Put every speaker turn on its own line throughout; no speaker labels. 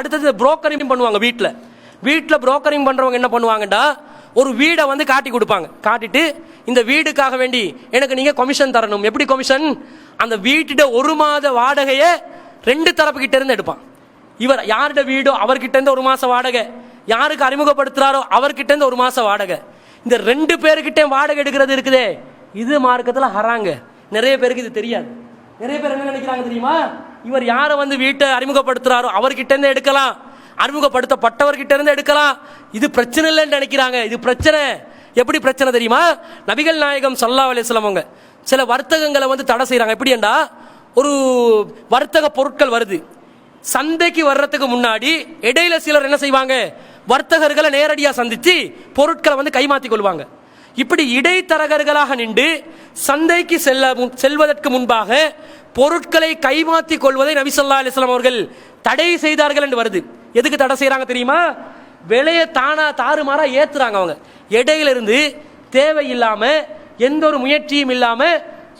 அடுத்தது புரோக்கரிங் பண்ணுவாங்க வீட்டில் வீட்டில் புரோக்கரிங் பண்ணுறவங்க என்ன பண்ணுவாங்கடா? ஒரு வீடை வந்து காட்டி கொடுப்பாங்க. காட்டிட்டு இந்த வீடுக்காக வேண்டி எனக்கு நீங்கள் கமிஷன் தரணும். எப்படி கமிஷன் அந்த வீட்டிட ஒரு மாத வாடகையை ரெண்டு தரப்புக்கிட்ட இருந்து எடுப்பான். இவர் யார்கிட்ட வீடோ அவர்கிட்ட இருந்து ஒரு மாதம் வாடகை. யாருக்கு அறிமுகப்படுத்துறாரோ அவர்கிட்ட இருந்து ஒரு மாதம் வாடகை. இந்த ரெண்டு பேருக்கிட்டே வாடகை எடுக்கிறது இருக்குதே. இது மார்க்கத்தில் ஹராங்க. நிறைய பேருக்கு இது தெரியாது. நிறைய பேர் என்ன நினைக்கிறாங்க தெரியுமா? இவர் யாரை வந்து வீட்டை அறிமுகப்படுத்துகிறாரோ அவர்கிட்டேருந்து எடுக்கலாம். அறிமுகப்படுத்தப்பட்டவர்கிட்ட இருந்து எடுக்கலாம். இது பிரச்சனை இல்லைன்னு நினைக்கிறாங்க. இது பிரச்சனை. எப்படி பிரச்சனை தெரியுமா? நபிகள் நாயகம் சல்லா அலிஸ்லாம் அவங்க சில வர்த்தகங்களை வந்து தடை செய்கிறாங்க எப்படின்னா ஒரு வர்த்தக பொருட்கள் வருது. சந்தைக்கு வர்றதுக்கு முன்னாடி இடையில சிலர் என்ன செய்வாங்க? வர்த்தகர்களை நேரடியாக சந்தித்து பொருட்களை வந்து கைமாற்றி கொள்வாங்க. இப்படி இடைத்தரகர்களாக நின்று சந்தைக்கு செல்ல செல்வதற்கு முன்பாக பொருட்களை கைமாத்தி கொள்வதை நபிசல்லா அலிஸ்லாம் அவர்கள் தடை செய்தார்கள் என்று வருது. எதுக்கு தடை செய்கிறாங்க தெரியுமா? விலையை தானா தாறுமாறா ஏத்துறாங்க அவங்க. இடையிலிருந்து தேவையில்லாமல் தேவையில்லாம எந்த ஒரு முயற்சியும் இல்லாம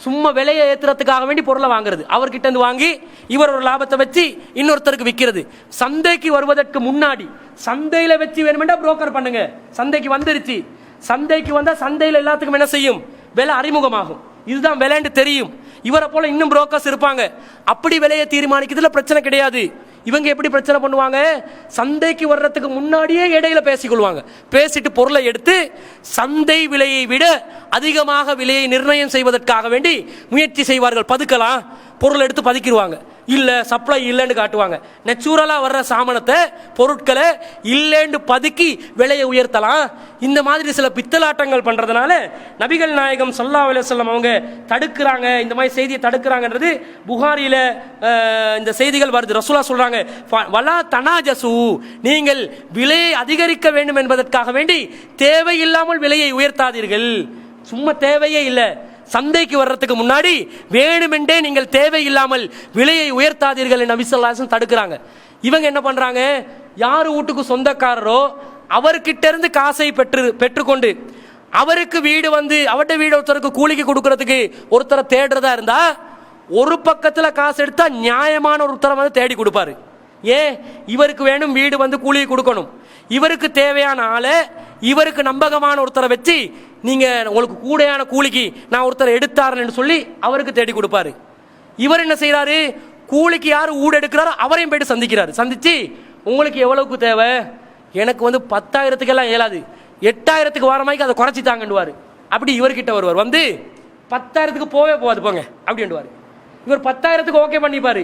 சும்மா விலையை ஏத்துறதுக்காக வேண்டி பொருளை வாங்குறது. அவர்கிட்ட இருந்து வாங்கி இவர் ஒரு லாபத்தை வச்சு இன்னொருத்தருக்கு விற்கிறது சந்தைக்கு வருவதற்கு முன்னாடி சந்தையில வச்சு வேணுமெண்டா புரோக்கர் பண்ணுங்க. சந்தைக்கு வந்துருச்சு. சந்தைக்கு வந்தால் சந்தையில் எல்லாத்துக்கும் என்ன செய்யும்? விலை அறிமுகமாகும். இதுதான் விலைன்னு தெரியும். இவரை போல இன்னும் புரோக்கர்ஸ் இருப்பாங்க. அப்படி விலையை தீர்மானிக்கிறதுல பிரச்சனை கிடையாது. இவங்க எப்படி பிரச்சனை பண்ணுவாங்க? சந்தைக்கு வர்றதுக்கு முன்னாடியே இடையில பேசிக்கொள்வாங்க. பேசிட்டு பொருளை எடுத்து சந்தை விலையை விட அதிகமாக விலையை நிர்ணயம் செய்வதற்காக வேண்டி முயற்சி செய்வார்கள். பதுக்கலாம். பொருள் எடுத்து பதுக்கிடுவாங்க. இல்லை சப்ளை இல்லைன்னு காட்டுவாங்க. நெச்சுரலாக வர்ற சாமானத்தை பொருட்களை இல்லைன்னு பதுக்கி விலையை உயர்த்தலாம். இந்த மாதிரி சில பித்தலாட்டங்கள் பண்ணுறதுனால நபிகள் நாயகம் சல்லா அலுவலம் அவங்க தடுக்கிறாங்க. இந்த மாதிரி செய்தியை தடுக்கிறாங்கன்றது புகாரியில் இந்த செய்திகள் வருது. ரசூலா சொல்கிறாங்க வலா தனாஜசு. நீங்கள் விலையை அதிகரிக்க வேண்டும் என்பதற்காக வேண்டி தேவையில்லாமல் விலையை உயர்த்தாதீர்கள். சும்மா தேவையே இல்லை. சந்தைக்கு வர்றதுக்கு முன்னாடி வேணுமென்றே நீங்கள் தேவையில்லாமல் விலையை உயர்த்தாதீர்கள் என்று நபிசல்லாசன் தடுக்கிறாங்க. இவங்க என்ன பண்றாங்க? யார் வீட்டுக்கு சொந்தக்காரரோ அவர்கிட்ட இருந்து காசை பெற்று பெற்றுக்கொண்டு அவருக்கு வீடு வந்து அவர்கிட்ட வீடு ஒருத்தருக்கு கூலிக்கு கொடுக்கறதுக்கு ஒருத்தரை தேடுறதா இருந்தா ஒரு பக்கத்துல காசு எடுத்தா நியாயமான ஒருத்தரை வந்து தேடி கொடுப்பாரு. ஏன் இவருக்கு வேணும் வீடு வந்து கூலி கொடுக்கணும். இவருக்கு தேவையான ஆளை இவருக்கு நம்பகமான ஒருத்தரை வச்சு நீங்கள் உங்களுக்கு கூடையான கூலிக்கு நான் ஒருத்தரை எடுத்தாருன்னு சொல்லி அவருக்கு தேடி கொடுப்பாரு. இவர் என்ன செய்கிறாரு கூலிக்கு யார் ஊடு எடுக்கிறாரோ அவரையும் போயிட்டு சந்திக்கிறாரு. சந்தித்து உங்களுக்கு எவ்வளவுக்கு தேவை? எனக்கு வந்து பத்தாயிரத்துக்கெல்லாம் இயலாது. எட்டாயிரத்துக்கு வர மாதிரி அதை குறைச்சி தாங்கண்டுவாரு அப்படி இவர்கிட்ட வருவார். வந்து பத்தாயிரத்துக்கு போவே போகாது போங்க. அப்படின்டுவாரு இவர் பத்தாயிரத்துக்கு ஓகே பண்ணிப்பார்.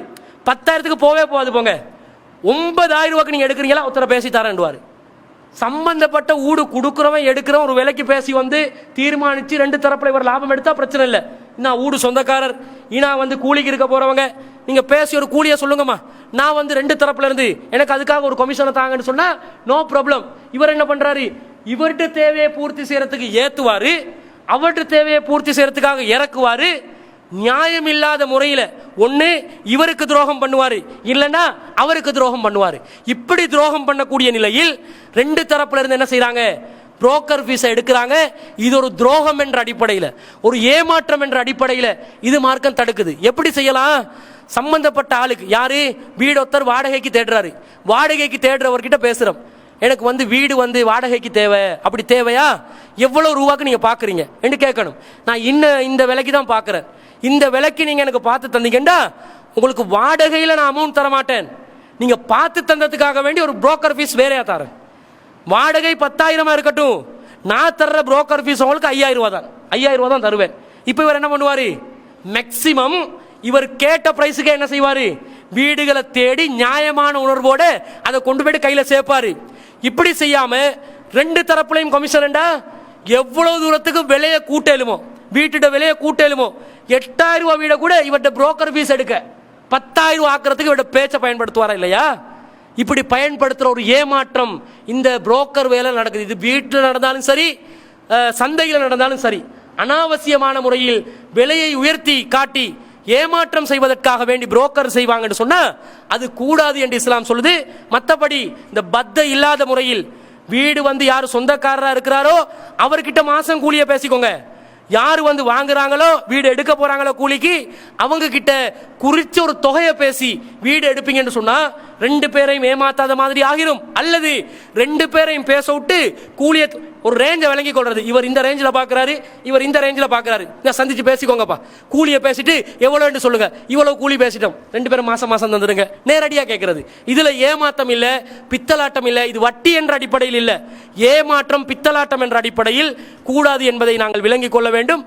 பத்தாயிரத்துக்கு போவே போகாது போங்க. ஒன்பதாயிரம் ரூபாய்க்கு நீங்கள் எடுக்கிறீங்களா? ஒருத்தரை பேசி தரேன்டுவார் சம்பந்தப்பட்ட ஊடு கொடுக்குறவன் எடுக்கிறவன் ஒரு விலைக்கு பேசி வந்து தீர்மானித்து ரெண்டு தரப்பில் இவர் லாபம் எடுத்தால் பிரச்சனை இல்லை. நான் ஊடு சொந்தக்காரர் இனா வந்து கூலிக்கு இருக்க போகிறவங்க நீங்கள் பேசி ஒரு கூலியை சொல்லுங்கம்மா. நான் வந்து ரெண்டு தரப்புல இருந்து எனக்கு அதுக்காக ஒரு கமிஷனை தாங்கன்னு சொன்னால் நோ ப்ராப்ளம் இவர் என்ன பண்ணுறாரு இவர்கிட்ட தேவையை பூர்த்தி செய்கிறதுக்கு ஏற்றுவார் அவர்கிட்ட தேவையை பூர்த்தி செய்கிறதுக்காக இறக்குவார். நியாயம் இல்லாத முறையில் ஒன்று இவருக்கு துரோகம் பண்ணுவார் இல்லைன்னா அவருக்கு துரோகம் பண்ணுவார். இப்படி துரோகம் பண்ணக்கூடிய நிலையில் ரெண்டு தரப்புல இருந்து என்ன செய்கிறாங்க புரோக்கர் ஃபீஸை எடுக்கிறாங்க. இது ஒரு துரோகம் என்ற அடிப்படையில் ஒரு ஏமாற்றம் என்ற அடிப்படையில் இது மார்க்கம் தடுக்குது. எப்படி செய்யலாம்? சம்பந்தப்பட்ட ஆளுக்கு யாரு? வீடு ஒருத்தர் வாடகைக்கு தேடுறாரு. வாடகைக்கு தேடுறவர்கிட்ட பேசுகிறோம் எனக்கு வந்து வீடு வந்து வாடகைக்கு தேவை. அப்படி தேவையா? எவ்வளோ ரூபாக்கு நீங்கள் பார்க்குறீங்க என்று கேட்கணும். நான் இன்னும் இந்த விலைக்கு தான் பார்க்குறேன் இந்த விலைக்கு நீங்கள் எனக்கு பார்த்து தந்தீங்கன்னா உங்களுக்கு வாடகையில் நான் அமௌண்ட் தர மாட்டேன் நீங்கள் பார்த்து தந்ததுக்காக வேண்டி ஒரு புரோக்கர் ஃபீஸ் வேறையாக தரேன். வாடகை பத்தாயிரமாக இருக்கட்டும். நான் தர்ற புரோக்கர் ஃபீஸ் உங்களுக்கு ஐயாயிரம் ரூபா தான். ஐயாயிரம் ரூபா தான் தருவேன். இப்போ இவர் என்ன பண்ணுவார்? மேக்சிமம் இவர் கேட்ட பிரைஸுக்கு என்ன செய்வார்? வீடுகளை தேடி நியாயமான உணர்வோடு அதை கொண்டு போயிட்டு கையில் சேர்ப்பார். இப்படி செய்யாம ரெண்டு தரப்புலையும் கமிஷன்டா எவ்வளவு தூரத்துக்கு விலையை கூட்டலுமோ? வீட்டுட விலையை கூட்டலுமோ? எட்டாயிரம் ரூபா வீட கூட இவர்கிட்ட புரோக்கர் ஃபீஸ் எடுக்க. பத்தாயிரம் ரூபா ஆக்குறதுக்கு இவர்கிட்ட பேச்சை பயன்படுத்துவாரா இல்லையா? இப்படி பயன்படுத்துற ஒரு ஏமாற்றம் இந்த புரோக்கர் வேலை நடக்குது. இது வீட்டில் நடந்தாலும் சரி சந்தையில் நடந்தாலும் சரி அனாவசியமான முறையில் விலையை உயர்த்தி காட்டி ஏமாற்றம் செய்வதற்காக வேண்டி புரோக்கர் செய்வாங்கன்னு சொன்னால் அது கூடாது என்று இஸ்லாம் சொல்லுது. மற்றபடி இந்த பத்த இல்லாத முறையில் வீடு வந்து யார் சொந்தக்காரராக இருக்கிறாரோ அவர்கிட்ட மாதம் கூலியை பேசிக்கோங்க. யார் வந்து வாங்குறாங்களோ வீடு எடுக்க போகிறாங்களோ கூலிக்கு அவங்க கிட்ட குறிச்ச ஒரு தொகையை பேசி வீடு எடுப்பீங்கன்னு சொன்னால் ரெண்டு பேரையும் ஏமாத்தாத மாதிரி ஆகிரும். அல்லது ரெண்டு பேரையும் பேச விட்டு கூலிய ஒரு ரேஞ்சை விளங்கி கொள்றது. இவர் இந்த ரேஞ்சில் பார்க்குறாரு இவர் இந்த ரேஞ்சில் பார்க்கறாரு நான் சந்திச்சு பேசிக்கோங்கப்பா. கூலியை பேசிட்டு எவ்வளோன்னு சொல்லுங்க. இவ்வளவு கூலி பேசிட்டோம். ரெண்டு பேரும் மாசம் மாசம் தந்துடுங்க நேரடியாக கேட்கறது இதில் ஏமாத்தம் இல்லை பித்தலாட்டம் இல்லை இது வட்டி என்ற அடிப்படையில் இல்லை. ஏமாற்றம் பித்தலாட்டம் என்ற அடிப்படையில் கூடாது என்பதை நாங்கள் விளங்கிக் கொள்ள வேண்டும்.